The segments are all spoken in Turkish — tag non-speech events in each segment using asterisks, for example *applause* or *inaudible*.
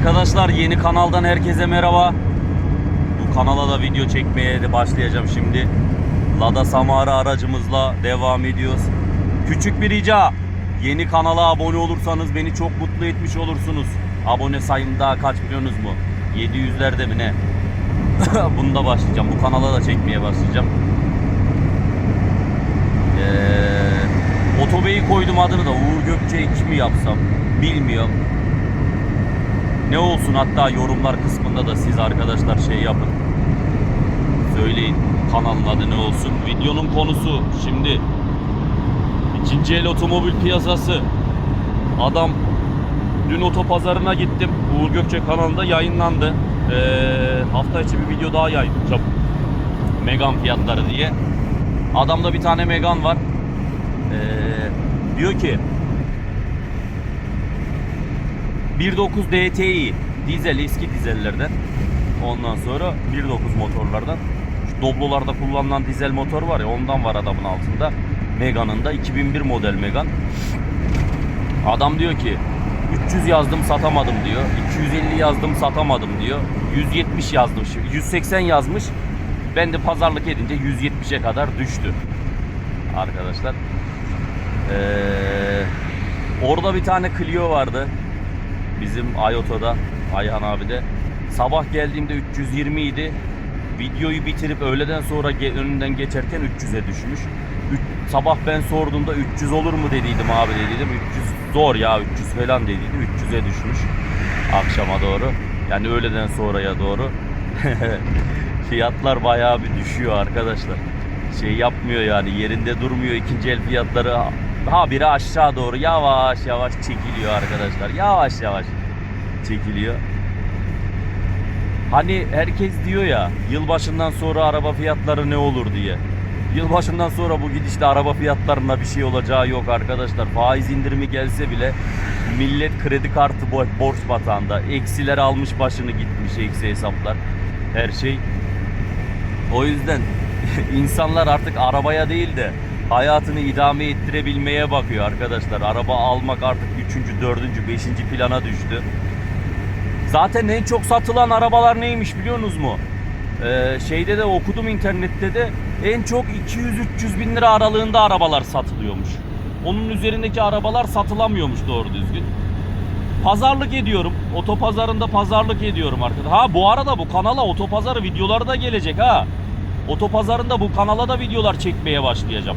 Arkadaşlar yeni kanaldan herkese merhaba. Bu kanala da video çekmeye de başlayacağım şimdi. Lada Samara aracımızla devam ediyoruz. Küçük bir rica. Yeni kanala abone olursanız beni çok mutlu etmiş olursunuz. Abone sayım daha kaç biliyorsunuz mu? 700'lerde mi ne? *laughs* Bunda başlayacağım. Bu kanala da çekmeye başlayacağım. Ee, Otobeyi koydum adını da Uğur Gökçe 2 mi yapsam bilmiyorum. Ne olsun hatta yorumlar kısmında da siz arkadaşlar şey yapın. Söyleyin kanalın adı ne olsun. Videonun konusu şimdi ikinci el otomobil piyasası. Adam dün otopazarına gittim. Uğur Gökçe kanalında yayınlandı. Ee, hafta içi bir video daha yayınlayacağım. Megan fiyatları diye. Adamda bir tane Megan var. Ee, diyor ki 1.9 DTI dizel eski dizellerden. Ondan sonra 1.9 motorlardan. Şu Doblo'larda kullanılan dizel motor var ya ondan var adamın altında. Megan'ın da 2001 model Megan. Adam diyor ki 300 yazdım satamadım diyor. 250 yazdım satamadım diyor. 170 yazdım şimdi. 180 yazmış. Ben de pazarlık edince 170'e kadar düştü. Arkadaşlar ee, orada bir tane Clio vardı bizim Ayota'da Ayhan abi de sabah geldiğimde 320 idi. Videoyu bitirip öğleden sonra önünden geçerken 300'e düşmüş. Üç- sabah ben sorduğumda 300 olur mu dediydim abi dediydim 300 zor ya 300 falan dediydim. 300'e düşmüş akşama doğru. Yani öğleden sonraya doğru. *laughs* Fiyatlar bayağı bir düşüyor arkadaşlar. Şey yapmıyor yani yerinde durmuyor. İkinci el fiyatları ha biri aşağı doğru yavaş yavaş çekiliyor arkadaşlar. Yavaş yavaş çekiliyor. Hani herkes diyor ya yılbaşından sonra araba fiyatları ne olur diye. Yılbaşından sonra bu gidişte araba fiyatlarına bir şey olacağı yok arkadaşlar. Faiz indirimi gelse bile millet kredi kartı bo- borç batağında. Eksiler almış başını gitmiş eksi hesaplar. Her şey. O yüzden *laughs* insanlar artık arabaya değil de hayatını idame ettirebilmeye bakıyor arkadaşlar. Araba almak artık 3. 4. 5. plana düştü. Zaten en çok satılan arabalar neymiş biliyorsunuz mu? Ee, şeyde de okudum internette de en çok 200-300 bin lira aralığında arabalar satılıyormuş. Onun üzerindeki arabalar satılamıyormuş doğru düzgün. Pazarlık ediyorum. Otopazarında pazarlık ediyorum arkadaşlar. Ha bu arada bu kanala otopazarı videoları da gelecek ha. Otopazarında bu kanala da videolar çekmeye başlayacağım.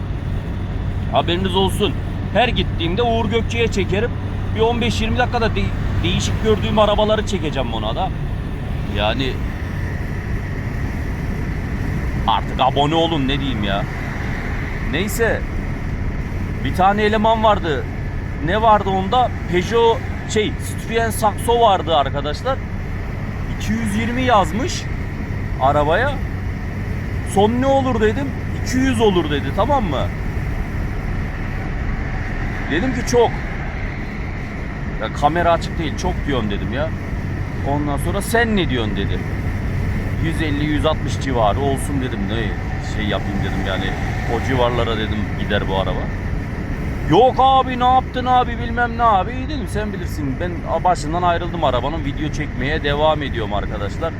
Haberiniz olsun. Her gittiğimde Uğur Gökçe'ye çekerim. Bir 15-20 dakikada de- değişik gördüğüm arabaları çekeceğim ona da. Yani artık abone olun ne diyeyim ya. Neyse. Bir tane eleman vardı. Ne vardı onda? Peugeot şey Citroen Saxo vardı arkadaşlar. 220 yazmış arabaya. Son ne olur dedim. 200 olur dedi tamam mı? Dedim ki çok. Ya kamera açık değil çok diyorsun dedim ya. Ondan sonra sen ne diyorsun dedi. 150-160 civarı olsun dedim ne şey yapayım dedim yani o civarlara dedim gider bu araba. Yok abi ne yaptın abi bilmem ne abi dedim sen bilirsin ben başından ayrıldım arabanın video çekmeye devam ediyorum arkadaşlar.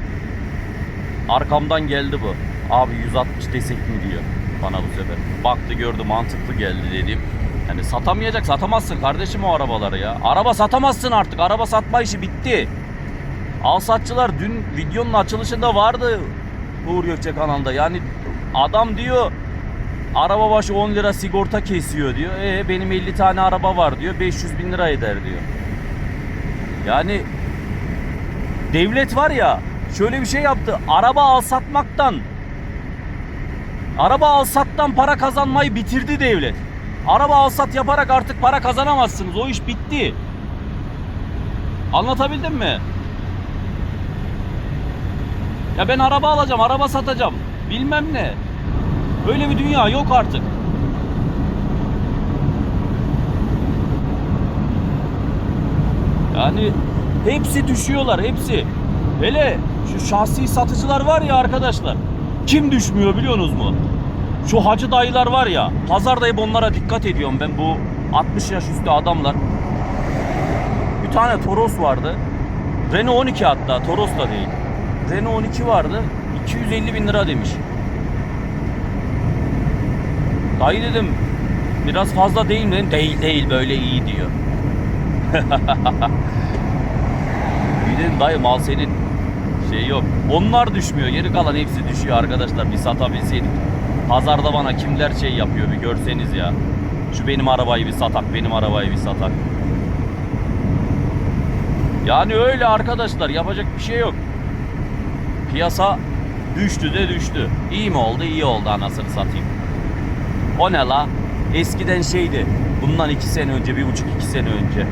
Arkamdan geldi bu. Abi 160 desek mi diyor bana bu sefer. Baktı gördü mantıklı geldi dedim. Yani satamayacak satamazsın kardeşim o arabaları ya. Araba satamazsın artık. Araba satma işi bitti. Alsatçılar dün videonun açılışında vardı Uğur Gökçe kanalında. Yani adam diyor araba başı 10 lira sigorta kesiyor diyor. E benim 50 tane araba var diyor. 500 bin lira eder diyor. Yani devlet var ya şöyle bir şey yaptı. Araba al satmaktan araba al sattan para kazanmayı bitirdi devlet. Araba al sat yaparak artık para kazanamazsınız. O iş bitti. Anlatabildim mi? Ya ben araba alacağım, araba satacağım. Bilmem ne. Böyle bir dünya yok artık. Yani hepsi düşüyorlar, hepsi. Hele şu şahsi satıcılar var ya arkadaşlar. Kim düşmüyor biliyorsunuz mu? Şu hacı dayılar var ya. Pazarda hep onlara dikkat ediyorum ben bu 60 yaş üstü adamlar. Bir tane Toros vardı. Renault 12 hatta Toros da değil. Renault 12 vardı. 250 bin lira demiş. Dayı dedim biraz fazla değil mi? Değil değil böyle iyi diyor. *laughs* bir dedim dayı mal senin şey yok. Onlar düşmüyor. Geri kalan hepsi düşüyor arkadaşlar. Bir satabilseydik. Pazarda bana kimler şey yapıyor bir görseniz ya. Şu benim arabayı bir satak, benim arabayı bir satak. Yani öyle arkadaşlar yapacak bir şey yok. Piyasa düştü de düştü. İyi mi oldu? İyi oldu anasını satayım. O ne la? Eskiden şeydi. Bundan iki sene önce, bir buçuk iki sene önce.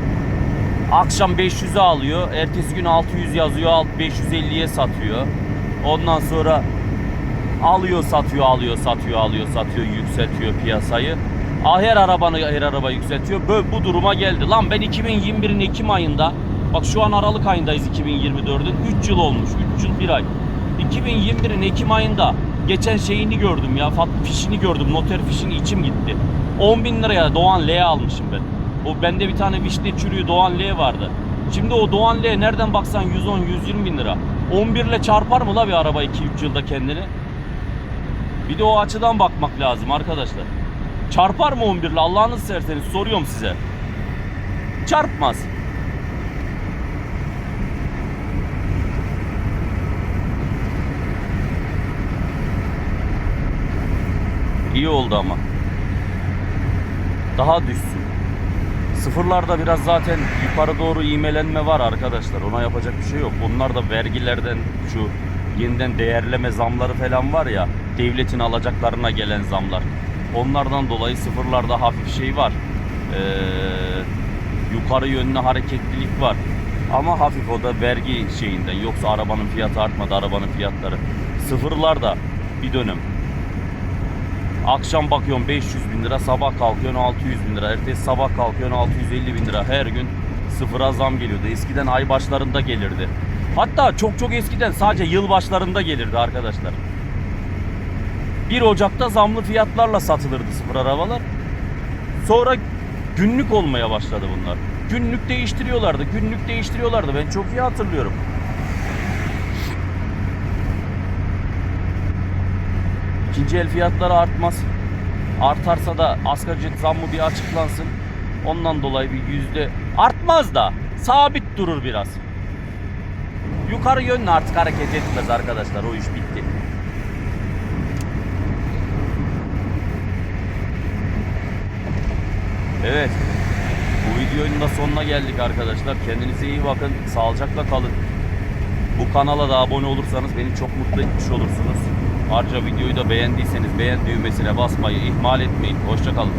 Akşam 500'e alıyor. Ertesi gün 600 yazıyor. Alt 550'ye satıyor. Ondan sonra alıyor satıyor alıyor satıyor alıyor satıyor yükseltiyor piyasayı. Her arabanı her araba yükseltiyor. Böyle bu duruma geldi. Lan ben 2021'in Ekim ayında bak şu an Aralık ayındayız 2024'ün 3 yıl olmuş. 3 yıl 1 ay. 2021'in Ekim ayında geçen şeyini gördüm ya. Fişini gördüm. Noter fişini içim gitti. 10 bin liraya Doğan L almışım ben. O bende bir tane vişne çürüğü Doğan L vardı. Şimdi o Doğan L nereden baksan 110-120 bin lira. 11 ile çarpar mı la bir araba 2-3 yılda kendini? Bir de o açıdan bakmak lazım arkadaşlar. Çarpar mı 11 ile Allah'ınız serseniz soruyorum size. Çarpmaz. İyi oldu ama. Daha düşsün. Sıfırlarda biraz zaten yukarı doğru iğmelenme var arkadaşlar. Ona yapacak bir şey yok. Onlar da vergilerden şu yeniden değerleme zamları falan var ya. Devletin alacaklarına gelen zamlar. Onlardan dolayı sıfırlarda hafif şey var. Ee, yukarı yönlü hareketlilik var. Ama hafif o da vergi şeyinden. Yoksa arabanın fiyatı artmadı arabanın fiyatları. Sıfırlarda bir dönem Akşam bakıyorsun 500 bin lira, sabah kalkıyorsun 600 bin lira, ertesi sabah kalkıyorsun 650 bin lira. Her gün sıfıra zam geliyordu. Eskiden ay başlarında gelirdi. Hatta çok çok eskiden sadece yıl başlarında gelirdi arkadaşlar. 1 Ocak'ta zamlı fiyatlarla satılırdı sıfır arabalar. Sonra günlük olmaya başladı bunlar. Günlük değiştiriyorlardı, günlük değiştiriyorlardı. Ben çok iyi hatırlıyorum. İkinci el fiyatları artmaz. Artarsa da asgari ücret zammı bir açıklansın. Ondan dolayı bir yüzde artmaz da sabit durur biraz. Yukarı yönlü artık hareket etmez arkadaşlar. O iş bitti. Evet. Bu videonun da sonuna geldik arkadaşlar. Kendinize iyi bakın. Sağlıcakla kalın. Bu kanala da abone olursanız beni çok mutlu etmiş olursunuz. Ayrıca videoyu da beğendiyseniz beğen düğmesine basmayı ihmal etmeyin. Hoşçakalın.